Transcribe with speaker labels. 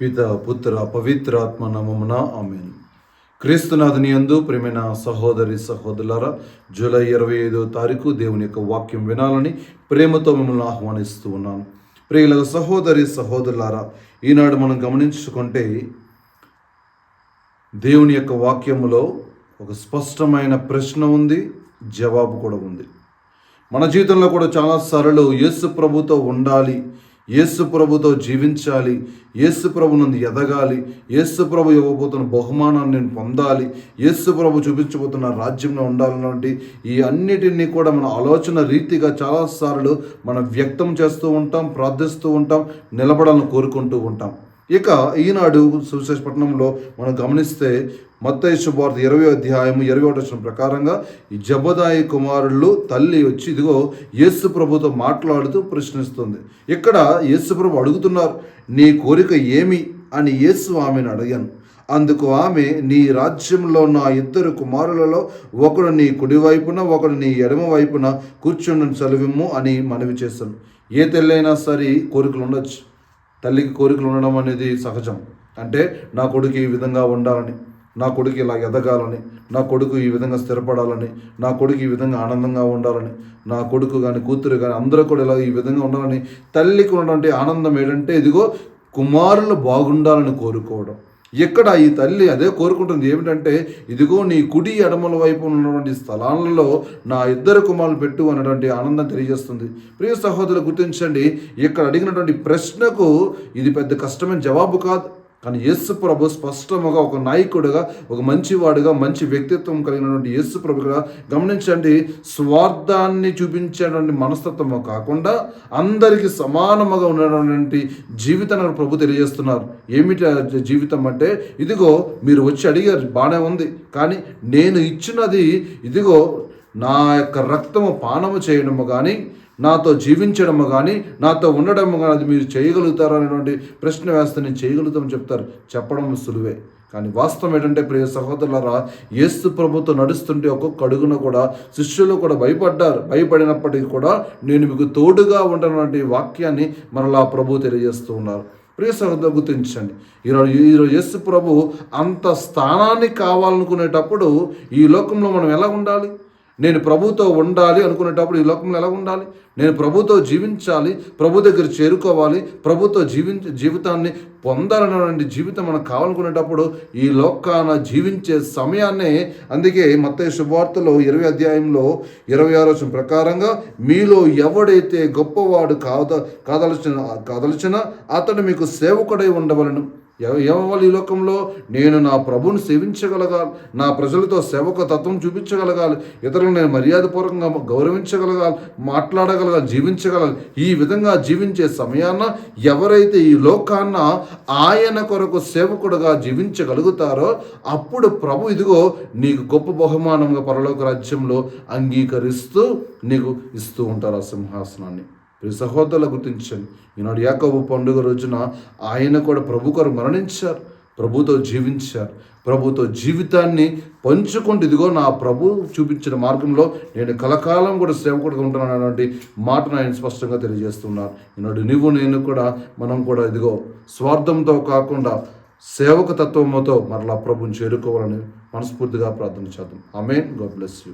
Speaker 1: పిత పుత్ర పవిత్రాత్మ నమమున ఆమెను. క్రీస్తునాథుని యందు ప్రేమైన సహోదరి సహోదరులారా జూలై ఇరవై ఐదో తారీఖు దేవుని యొక్క వాక్యం వినాలని ప్రేమతో మిమ్మల్ని ఆహ్వానిస్తూ ఉన్నాను ప్రియుల సహోదరి సహోదరులారా ఈనాడు మనం గమనించుకుంటే దేవుని యొక్క వాక్యములో ఒక స్పష్టమైన ప్రశ్న ఉంది జవాబు కూడా ఉంది. మన జీవితంలో కూడా చాలా సార్లు యేసు ప్రభుతో ఉండాలి యేసు ప్రభుతో జీవించాలి యేసు ప్రభునందు ఎదగాలి యేసు ప్రభు ఇవ్వబోతున్న బహుమానాన్ని నేను పొందాలి యేసు ప్రభు చూపించబోతున్న రాజ్యంలో ఉండాలన్నటువంటి ఈ అన్నిటినీ కూడా మన ఆలోచన రీతిగా చాలాసార్లు మనం వ్యక్తం చేస్తూ ఉంటాం ప్రార్థిస్తూ ఉంటాం నిలబడాలని కోరుకుంటూ ఉంటాం. ఇక ఈనాడు సువిశేషపట్నంలో మనం గమనిస్తే మత్తయ్య శుభార్త ఇరవై అధ్యాయం ఇరవై ఒకటి వచ్చిన ప్రకారంగా ఈ జబదాయి కుమారులు తల్లి వచ్చి ఇదిగో యేసు ప్రభుతో మాట్లాడుతూ ప్రశ్నిస్తుంది. ఇక్కడ యేసు ప్రభు అడుగుతున్నారు నీ కోరిక ఏమి? అని యేసు ఆమెను అడిగాను. అందుకు ఆమె నీ రాజ్యంలో నా ఇద్దరు కుమారులలో ఒకడు నీ కుడివైపున ఒకడు నీ ఎడమ వైపున కూర్చుండని చదివిమ్ము అని మనవి చేశాను. ఏ తెల్లైనా సరే కోరికలు ఉండొచ్చు. తల్లికి కోరికలు ఉండడం అనేది సహజం. అంటే నా కొడుకు ఈ విధంగా ఉండాలని నా కొడుకు ఇలా ఎదగాలని నా కొడుకు ఈ విధంగా స్థిరపడాలని నా కొడుకు ఈ విధంగా ఆనందంగా ఉండాలని నా కొడుకు కానీ కూతురు కానీ అందరూ కూడా ఇలా ఈ విధంగా ఉండాలని తల్లికి ఉన్నటువంటి ఆనందం ఏంటంటే ఇదిగో కుమారులు బాగుండాలని కోరుకోవడం. ఇక్కడ ఈ తల్లి అదే కోరుకుంటుంది ఏమిటంటే ఇదిగో నీ కుడి ఎడమల వైపు ఉన్నటువంటి స్థలాలలో నా ఇద్దరు కుమారులు పెట్టు అన్నటువంటి ఆనందం తెలియజేస్తుంది. ప్రియ సహోదరులు గుర్తించండి ఇక్కడ అడిగినటువంటి ప్రశ్నకు ఇది పెద్ద కష్టమైన జవాబు కాదు. కానీ యేసు ప్రభు స్పష్టముగా ఒక నాయకుడుగా ఒక మంచివాడుగా మంచి వ్యక్తిత్వం కలిగినటువంటి యేసు ప్రభుగా గమనించండి స్వార్థాన్ని చూపించేటువంటి మనస్తత్వము కాకుండా అందరికీ సమానముగా ఉన్నటువంటి జీవితాన్ని ప్రభు తెలియజేస్తున్నారు. ఏమిటి జీవితం అంటే ఇదిగో మీరు వచ్చి అడిగారు బాగానే ఉంది కానీ నేను ఇచ్చినది ఇదిగో నా యొక్క రక్తము పానము చేయడము కానీ నాతో జీవించడము కానీ నాతో ఉండడము కానీ అది మీరు చేయగలుగుతారు అనేటువంటి ప్రశ్న వేస్తే నేను చేయగలుగుతామని చెప్తారు. చెప్పడం సులువే. కానీ వాస్తవం ఏంటంటే ప్రియ సహోదరులరా యేసు ప్రభుతో నడుస్తుంటే ఒక్కొక్క అడుగున కూడా శిష్యులు కూడా భయపడ్డారు. భయపడినప్పటికీ కూడా నేను మీకు తోడుగా ఉండనటువంటి వాక్యాన్ని మరలా ప్రభు తెలియజేస్తూ ఉన్నారు. ప్రియ సహోదరు గుర్తించండి. ఈరోజు ఈరోజు యేసు ప్రభు అంత స్థానాన్ని కావాలనుకునేటప్పుడు ఈ లోకంలో మనం ఎలా ఉండాలి? నేను ప్రభుతో ఉండాలి అనుకునేటప్పుడు ఈ లోకంలో ఎలా ఉండాలి? నేను ప్రభుతో జీవించాలి ప్రభు దగ్గర చేరుకోవాలి ప్రభుతో జీవించ జీవితాన్ని పొందాలనేటువంటి జీవితం మనకు కావాలనుకునేటప్పుడు ఈ లోకాన జీవించే సమయాన్నే అందుకే మత్తయి శుభార్తలో ఇరవై అధ్యాయంలో ఇరవై ఆరోచన ప్రకారంగా మీలో ఎవడైతే గొప్పవాడు కాద కాదలచిన కాదలచిన అతడు మీకు సేవకుడై ఉండవలను. ఎవరు ఈ లోకంలో నేను నా ప్రభుని సేవించగలగాలి. నా ప్రజలతో సేవక తత్వం చూపించగలగాలి. ఇతరులను నేను మర్యాదపూర్వకంగా గౌరవించగలగాలి. మాట్లాడగలగాలి. జీవించగలగాలి. ఈ విధంగా జీవించే సమయాన ఎవరైతే ఈ లోకాన్న ఆయన కొరకు సేవకుడుగా జీవించగలుగుతారో అప్పుడు ప్రభు ఇదిగో నీకు గొప్ప బహుమానంగా పరలోక రాజ్యంలో అంగీకరిస్తూ నీకు ఇస్తూ ఉంటారు ఆ సింహాసనాన్ని. ప్రతి సహోదరులు గుర్తించండి. ఈనాడు యాకోబు పండుగ రోజున ఆయన కూడా ప్రభు కొరకు మరణించారు. ప్రభుతో జీవించారు. ప్రభుతో జీవితాన్ని పంచుకుంటూ ఇదిగో నా ప్రభు చూపించిన మార్గంలో నేను కలకాలం కూడా సేవకుడుగా ఉంటాను అన్నటువంటి మాటను ఆయన స్పష్టంగా తెలియజేస్తున్నారు. ఈనాడు నువ్వు నేను కూడా మనం కూడా ఇదిగో స్వార్థంతో కాకుండా సేవక తత్వముతో మరలా ప్రభుని చేరుకోవాలని మనస్ఫూర్తిగా ప్రార్థన చేద్దాం. ఆమెన్. God bless you.